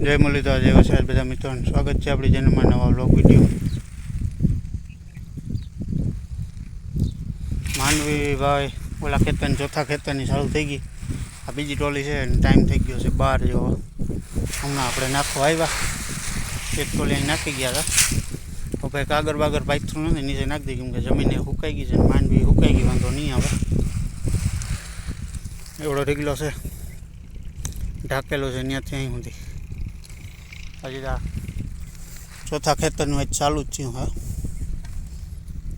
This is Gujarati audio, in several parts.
જય મુરલીધર જય વસાદ બધા મિત્રોનું સ્વાગત છે આપણી ચેનલમાં નવા વ્લોગ વિડીયો માંડવી ભાઈ ઓલા ખેતરની ચોથા ખેતરની ચાલુ થઈ ગઈ આ બીજી ટોલી છે અને ટાઈમ થઈ ગયો છે બાર જેવો હમણાં આપણે નાખવા આવ્યા એક ટોલી અહીં નાખી ગયા હતા તો ભાઈ કાગર બાગર પાથરું નથી નીચે નાખી દીધું કેમ કે જમીને સુકાઈ ગઈ છે અને માંડવી સુકાઈ ગઈ વાંધો નહીં આવે એવડો ઢીગલો છે ઢાકેલો છે ત્યાંથી અહીં સુધી હજી આ ચોથા ખેતરનું જ ચાલુ જ થયું હા.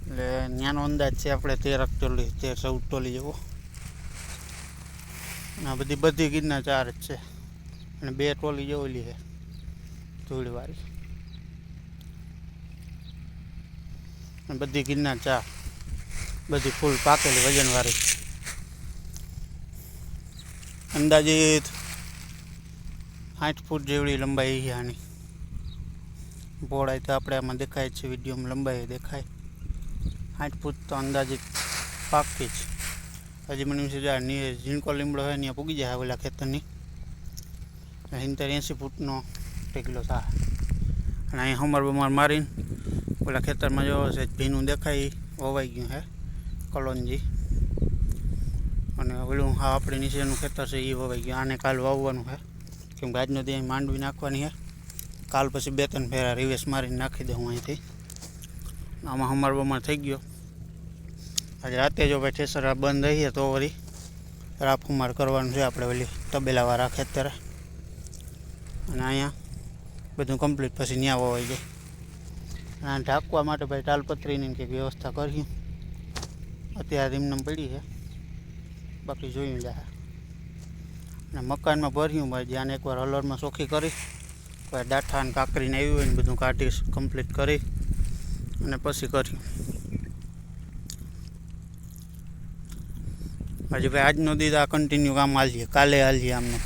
એટલે ત્યાંનો અંદાજ છે આપણે તેર ટોલી તેર ચૌદ ટોલી જેવો. આ બધી બધી ગીરના ચાર જ છે. અને બે ટોલી જેવલી છે ધૂળવાળી. બધી ગીરના ચા બધી ફૂલ પાકેલી વજનવાળી. અંદાજિત આઠ ફૂટ જેવડી લંબાઈ છે આની. પહોળાઈ તો આપણે આમાં દેખાય છે, વિડીયોમાં લંબાઈ દેખાય. આઠ ફૂટ તો અંદાજિત પાકતી જ. હજી મને છે જ્યાં ઝીણકો લીમડો હોય ત્યાં પૂગી જાય ઓલા ખેતરની. સિત્તેર એંસી ફૂટનો ટેકલો થાય અને અહીં હમર બમર મારીને ઓલા ખેતરમાં જો છે, ભીનું દેખાય વવાઈ ગયું હે, કલોનજી. અને ઓલું હા, આપણે નીચેનું ખેતર છે એ વવાઈ ગયું. આને કાલ વાવવાનું છે કેમ કે આજનો દી અહીં માંડવી નાખવાની છે કાલ પછી બે ત્રણ ફેરા રિવેસ મારીને નાખી દઉં અહીંથી આમાં હમાર બમાર થઈ ગયો આજે રાતે જો ભાઈ ઠેસર આ બંધ રહીએ તો વળી રાપ હમાર કરવાનું છે આપણે ઓલી તબેલાવાળા ખેતરે અને અહીંયા બધું કમ્પ્લીટ પછી ન્યા વવાઈ જાય અને આ ઢાંકવા માટે ભાઈ તાલપત્રીની કંઈક વ્યવસ્થા કર્યું અત્યારે એમને પડી છે બાકી જોયું જાય અને મકાનમાં ભર્યું ભાઈ, જ્યાં એકવાર હલરમાં ચોખ્ખી કરી, પછી ડાઠા ને કાકરીને આવ્યું હોય ને બધું કાઢી કમ્પ્લીટ કરી અને પછી કર્યું. હજી ભાઈ આજનો દી આ કન્ટિન્યુ કામ હાલીએ, કાલે હાલીએ આમને.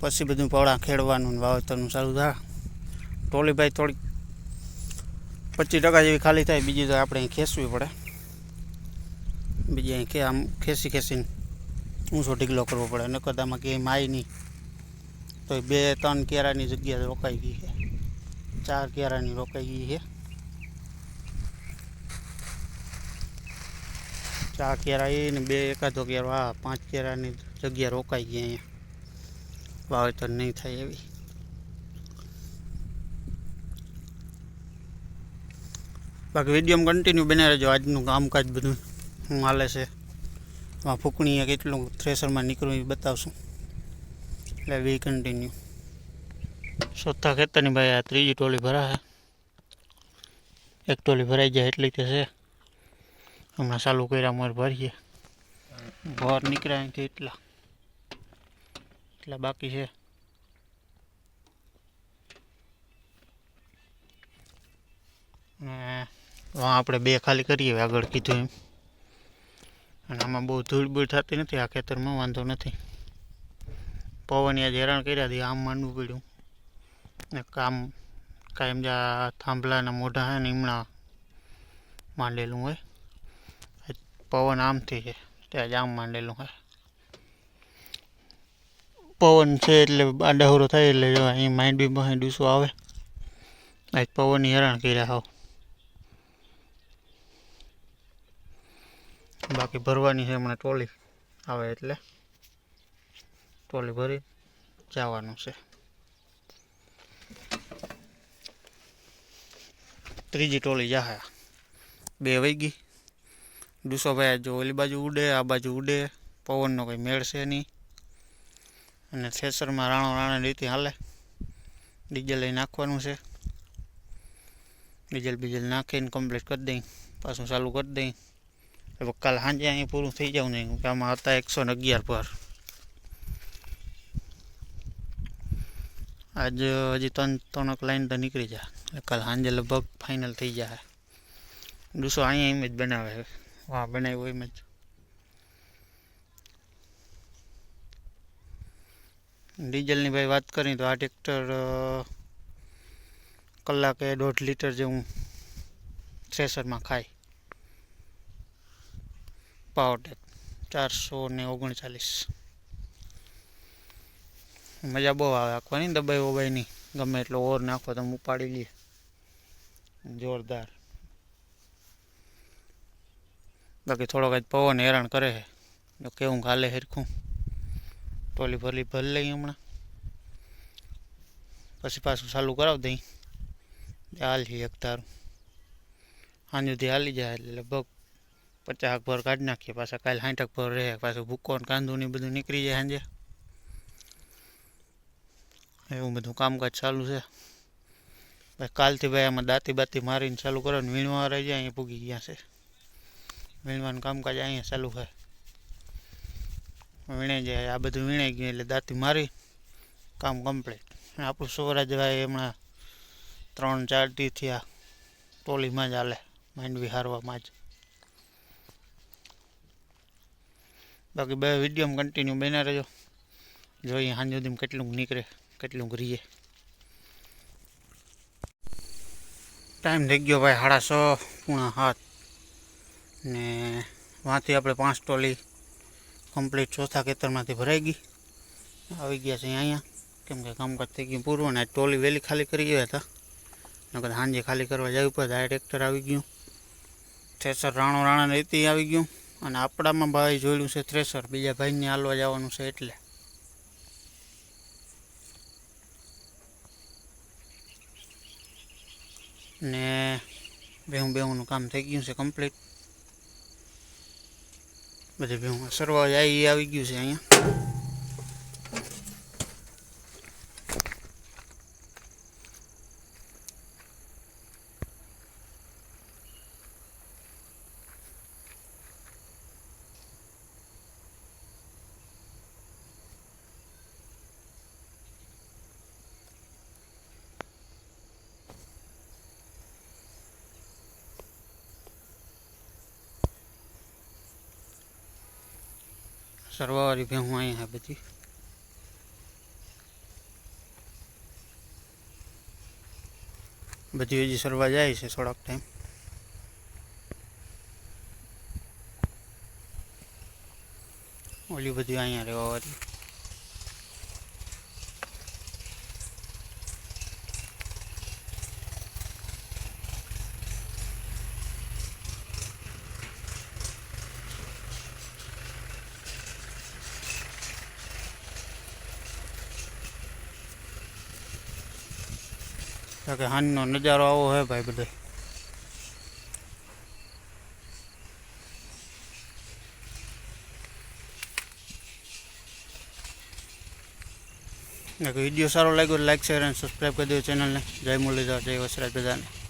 પછી બધું પવડા ખેડવાનું ને વાવેતરનું સારું થાય. ટોલી ભાઈ થોડીક પચીસ ટકા જેવી ખાલી થાય, બીજી તો આપણે અહીં ખેંચવી પડે. બીજી અહીં આમ ખેંચી ખેંચીને ઊંચો ઢીગલો કરવો પડે અને આમાં ક્યાંય માય નહીં. તો બે ત્રણ કેરાની જગ્યા રોકાઈ ગઈ છે. ચાર કેરાની રોકાઈ ગઈ છે. ચાર કેરા એ ને બે એકાદો કેરો, હા, પાંચ કેરાની જગ્યા રોકાઈ ગઈ અહીંયા. વાવેતર નહીં થાય એવી. બાકી વિડીયોમાં કન્ટિન્યુ બને રહેજો. આજનું કામકાજ બધું શું હાલે છે. આ ફૂકણીએ કેટલું થ્રેસરમાં નીકળ્યું એ બતાવશું એટલે વી કન્ટિન્યુ ચોથા ખેતરની ભાઈ આ ત્રીજી ટોલી ભરાશે એક ટોલી ભરાઈ જાય એટલી તે છે હમણાં ચાલુ કર્યા મોર ભરીએ ભર નીકળ્યા અહીંથી એટલા એટલા બાકી છે અને વાં આપણે બે ખાલી કરીએ આગળ કીધું એમ અને આમાં બહુ ધૂળબૂળ થતી નથી, આ ખેતરમાં વાંધો નથી. પવન આજે હેરાન કર્યા હતી આમ માંડવું પડ્યું. ને કામ કાયમ જે આ થાંભલાના મોઢા હે ને હમણાં માંડેલું હોય. પવન આમથી છે, ત્યાં જ આમ માંડેલું હોય. પવન છે એટલે આડાહુરો થાય એટલે અહીં માંડવી પાસે ડૂસો આવે? આજ પવનની હેરાન કર્યા હાવ બાકી ભરવાની છે હમણાં ટોલી. આવે એટલે ટોલી ભરી જવાનું છે. ત્રીજી ટોલી જાહે. બે વહી ગઈ. દુસો ભાઈ જો ઓલી બાજુ ઉડે, આ બાજુ ઉડે. પવનનો કંઈ મેળ છે નહીં. અને થેસરમાં રાણો રાણે રીતે હાલે. ડીઝલ લઈ નાખવાનું છે. ડીઝલ બીજલ નાખીને કમ્પ્લીટ કરી દઈ. પાછું ચાલુ કરી દઈ. હવે કાલ સાંજે અહીં પૂરું થઈ જાવ નહીં કે આમાં હતા એકસો ને અગિયાર પર આજ હજી ત્રણ ત્રણક લાઈન તો નીકળી જાય એટલે કાલ સાંજે લગભગ ફાઇનલ થઈ જાય દુસો અહીંયા એમ જ બનાવે વાહ બનાવ્યું એમ જ ડીઝલની ભાઈ વાત કરી તો આ ટ્રેક્ટર કલાકે દોઢ લીટર જેવું થ્રેસરમાં ખાય પાવરટેક ચારસો ને ઓગણચાલીસ મજા બહુ આવે આખવાની દબાઈ વબાઈની ગમે એટલો ઓર નાખો તમે ઉપાડી લઈએ જોરદાર બાકી થોડોક જ પવન હેરાન કરે છે જો કેવું ગાલે હેરખું ટોલી ભરલી ભરી લઈ હમણાં પછી પાછું ચાલુ કરાવી દઈ હાલી એક તારું સાંજ સુધી હાલી જાય એટલે લગભગ પચાસ ભર કાઢી નાખીએ, પાછા કાલે સાઠક ભર રહે, પાછું ભૂકો ને કાંદું ને બધું નીકળી જાય સાંજે. એવું બધું કામકાજ ચાલુ છે. ભાઈ, કાલથી ભાઈ આમાં દાંતી બાતી મારીને ચાલુ કરો ને વીણવા રહી જાય, અહીંયા પૂગી ગયા છે. વીણવાનું કામકાજ અહીંયા ચાલુ છે. વીણાઈ જાય, આ બધું વીણાઈ ગયું એટલે દાંતી મારી, કામ કમ્પ્લીટ. આપણું સ્વરાજભાઈ હમણાં ત્રણ ચાર દી આ ટોલીમાં જ હાલે, માંડવી હારવામાં જ. બાકી બે વિડીયોમાં કન્ટિન્યુ બન્યા રહેજો જોઈએ સાંજ સુધીમાં કેટલું નીકળે કેટલું રીએ ટાઈમ થઈ ગયો ભાઈ સાડા છ પૂણા સાત ને વાંથી આપણે પાંચ ટોલી કમ્પ્લીટ ચોથા ખેતરમાંથી ભરાઈ ગઈ આવી ગયા છે અહીંયા કેમ કે કામકાજ થઈ ગયું પૂરું ને ટોલી વહેલી ખાલી કરી ગયા હતા નકર સાંજે ખાલી કરવા જવું પડે આ ટ્રેક્ટર આવી ગયું થ્રેસર રાણો રાણા રેતી આવી ગયું અને આપણામાં ભાઈ જોયેલું છે થ્રેસર, બીજા ભાઈને હાલવા જવાનું છે એટલે. ને બેહું બેહુંનું કામ થઈ ગયું છે કમ્પ્લીટ બધી ભેહું સરવા આવી ગયું છે અહીંયા. સરવાવાળી ભેહું અહીંયા છે બધી બધી હજી સરવા જાય છે થોડાક ટાઈમ ઓલી બધી અહીંયા રહેવા વાળી કે હાનનો નજારો આવો હે ભાઈ બધે. વીડિયો સારો લાગ્યો લાઈક શેર અને સબસ્ક્રાઈબ કરી દો ચેનલને જય મુરલીધર, જય વસરાજ બધાને.